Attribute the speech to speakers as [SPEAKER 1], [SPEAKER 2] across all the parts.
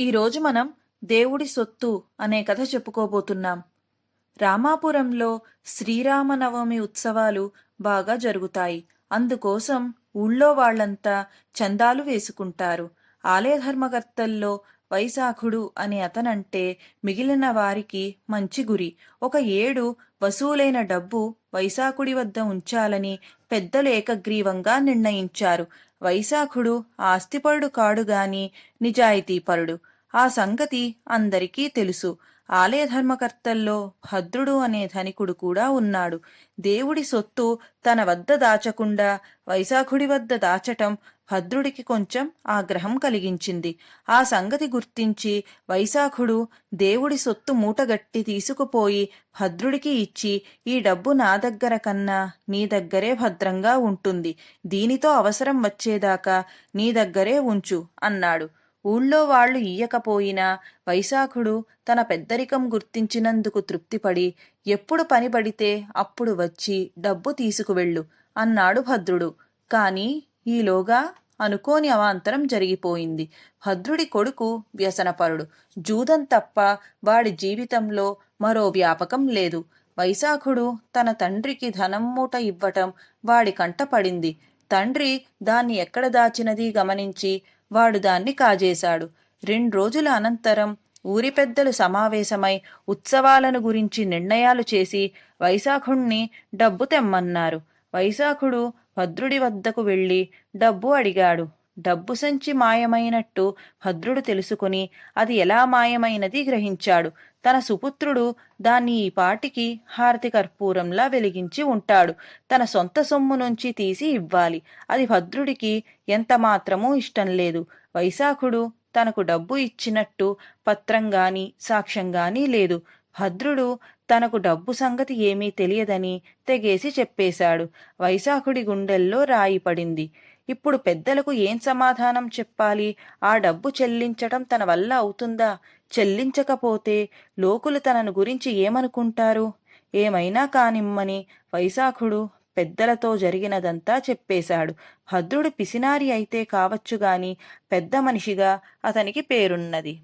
[SPEAKER 1] ఈరోజు మనం దేవుడి సొత్తు అనే కథ చెప్పుకోబోతున్నాం. రామాపురంలో శ్రీరామనవమి ఉత్సవాలు బాగా జరుగుతాయి. అందుకోసం ఊళ్ళో వాళ్ళంతా చందాలు వేసుకుంటారు. ఆలయ ధర్మకర్తల్లో వైశాఖుడు అనే అతనంటే మిగిలిన వారికి మంచి గురి. ఒక ఏడు వసూలైన డబ్బు వైశాఖుడి వద్ద ఉంచాలని పెద్దలు ఏకగ్రీవంగా నిర్ణయించారు. వైశాఖుడు ఆస్తిపరుడు కాడు గాని నిజాయితీపరుడు. ఆ సంగతి అందరికీ తెలుసు. ఆలయ ధర్మకర్తల్లో భద్రుడు అనే ధనికుడు కూడా ఉన్నాడు. దేవుడి సొత్తు తన వద్ద దాచకుండా వైశాఖుడి వద్ద దాచటం భద్రుడికి కొంచెం ఆగ్రహం కలిగించింది. ఆ సంగతి గుర్తించి వైశాఖుడు దేవుడి సొత్తు మూటగట్టి తీసుకుపోయి భద్రుడికి ఇచ్చి ఈ డబ్బు నా దగ్గర కన్నా నీ దగ్గరే భద్రంగా ఉంటుంది. దీనితో అవసరం వచ్చేదాకా నీ దగ్గరే ఉంచు అన్నాడు. ఊళ్ళో వాళ్ళు ఇయ్యకపోయినా వైశాఖుడు తన పెద్దరికం గుర్తించినందుకు తృప్తిపడి ఎప్పుడు పని పడితే అప్పుడు వచ్చి డబ్బు తీసుకువెళ్ళు అన్నాడు భద్రుడు. కాని ఈలోగా అనుకోని అవాంతరం జరిగిపోయింది. భద్రుడి కొడుకు వ్యసనపరుడు. జూదం తప్ప వాడి జీవితంలో మరో వ్యాపకం లేదు. వైశాఖుడు తన తండ్రికి ధనం మూట ఇవ్వటం వాడి కంట పడింది. తండ్రి దాన్ని ఎక్కడ దాచినది గమనించి వాడు దాన్ని కాజేశాడు. రెండు రోజుల అనంతరం ఊరి పెద్దలు సమావేశమై ఉత్సవాలను గురించి నిర్ణయాలు చేసి వైశాఖుణ్ణి డబ్బు తెమ్మన్నారు. వైశాఖుడు భద్రుడి వద్దకు వెళ్ళి డబ్బు అడిగాడు. డబ్బు సంచి మాయమైనట్టు భద్రుడు తెలుసుకుని అది ఎలా మాయమైనది గ్రహించాడు. తన సుపుత్రుడు దాన్ని ఈ పాటికి హారతి కర్పూరంలా వెలిగించి ఉంటాడు. తన సొంత సొమ్ము నుంచి తీసి ఇవ్వాలి. అది భద్రుడికి ఎంత మాత్రమూ ఇష్టం లేదు. వైశాఖుడు తనకు డబ్బు ఇచ్చినట్టు పత్రంగాని సాక్ష్యంగాని లేదు. భద్రుడు తనకు డబ్బు సంగతి ఏమీ తెలియదని తెగేసి చెప్పేశాడు. వైశాఖుడి గుండెల్లో రాయి పడింది. ఇప్పుడు పెద్దలకు ఏం సమాధానం చెప్పాలి? ఆ డబ్బు చెల్లించటం తన వల్ల అవుతుందా? చెల్లించకపోతే లోకులు తనను గురించి ఏమనుకుంటారు? ఏమైనా కానిమ్మని వైశాఖుడు పెద్దలతో జరిగినదంతా చెప్పేశాడు. భద్రుడు పిసినారి అయితే కావచ్చుగాని పెద్ద మనిషిగా అతనికి పేరున్నది.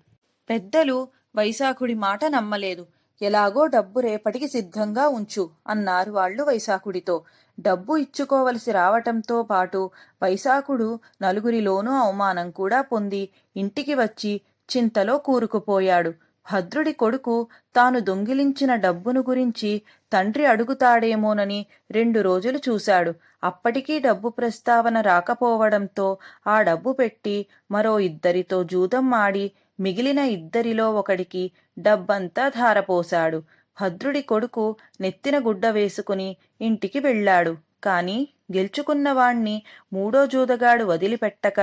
[SPEAKER 1] పెద్దలు వైశాఖుడి మాట నమ్మలేదు. ఎలాగో డబ్బు రేపటికి సిద్ధంగా ఉంచు అన్నారు వాళ్ళు వైశాఖుడితో. డబ్బు ఇచ్చుకోవలసి రావటంతో పాటు వైశాఖుడు నలుగురిలోనూ అవమానం కూడా పొంది ఇంటికి వచ్చి చింతలో కూరుకుపోయాడు. భద్రుడి కొడుకు తాను దొంగిలించిన డబ్బును గురించి తండ్రి అడుగుతాడేమోనని రెండు రోజులు చూశాడు. అప్పటికీ డబ్బు ప్రస్తావన రాకపోవడంతో ఆ డబ్బు పెట్టి మరో ఇద్దరితో జూదం ఆడి మిగిలిన ఇద్దరిలో ఒకడికి డబ్బంతా ధారపోశాడు. భద్రుడి కొడుకు నెత్తిన గుడ్డ వేసుకుని ఇంటికి వెళ్ళాడు. కాని గెలుచుకున్న వాణ్ణి మూడో జూదగాడు వదిలిపెట్టక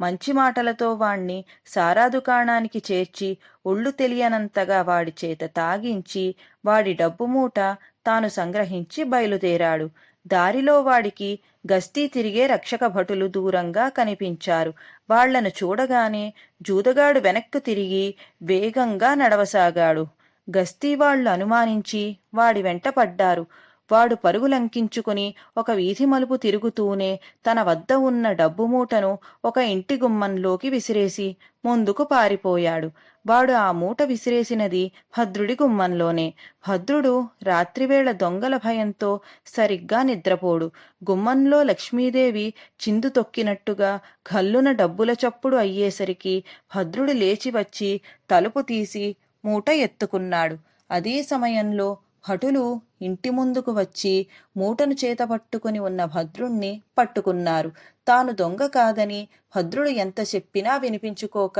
[SPEAKER 1] మంచి మాటలతో వాణ్ణి సారా దుకాణానికి చేర్చి ఒళ్ళు తెలియనంతగా వాడి చేత తాగించి వాడి డబ్బు మూట తాను సంగ్రహించి బయలుదేరాడు. దారిలో వాడికి గస్తీ తిరిగే రక్షక భటులు దూరంగా కనిపించారు. వాళ్ళను చూడగానే జూదగాడు వెనక్కు తిరిగి వేగంగా నడవసాగాడు. గస్తీ వాళ్ళు అనుమానించి వాడి వెంట పడ్డారు. వాడు పరుగులంకించుకుని ఒక వీధి మలుపు తిరుగుతూనే తన వద్ద ఉన్న డబ్బు మూటను ఒక ఇంటి గుమ్మంలోకి విసిరేసి ముందుకు పారిపోయాడు. వాడు ఆ మూట విసిరేసినది భద్రుడి గుమ్మంలోనే. భద్రుడు రాత్రివేళ దొంగల భయంతో సరిగ్గా నిద్రపోడు. గుమ్మంలో లక్ష్మీదేవి చిందు తొక్కినట్టుగా గల్లున డబ్బుల చప్పుడు అయ్యేసరికి భద్రుడు లేచి వచ్చి తలుపు తీసి మూట ఎత్తుకున్నాడు. అదే సమయంలో భటులు ఇంటి ముందుకు వచ్చి మూటను చేత పట్టుకుని ఉన్న భద్రుణ్ణి పట్టుకున్నారు. తాను దొంగ కాదని భద్రుడు ఎంత చెప్పినా వినిపించుకోక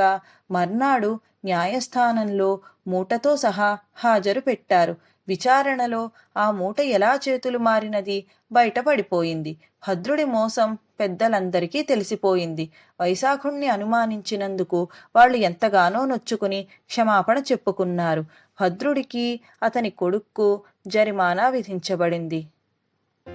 [SPEAKER 1] మర్నాడు న్యాయస్థానంలో మూటతో సహా హాజరు పెట్టారు విచారణలో ఆ మూట ఎలా చేతులు మారినది బయటపడిపోయింది. భద్రుడి మోసం పెద్దలందరికీ తెలిసిపోయింది. వైశాఖుణ్ణి అనుమానించినందుకు వాళ్ళు ఎంతగానో నొచ్చుకుని క్షమాపణ చెప్పుకున్నారు. భద్రుడికి అతని కొడుక్కు జరిమానా విధించబడింది.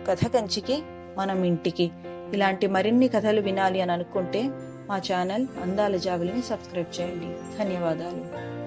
[SPEAKER 1] కథ కంచికి మనం ఇంటికి. ఇలాంటి మరిన్ని కథలు వినాలి అని అనుకుంటే మా ఛానల్ అందాల జాబిలిని సబ్స్క్రైబ్ చేయండి. ధన్యవాదాలు.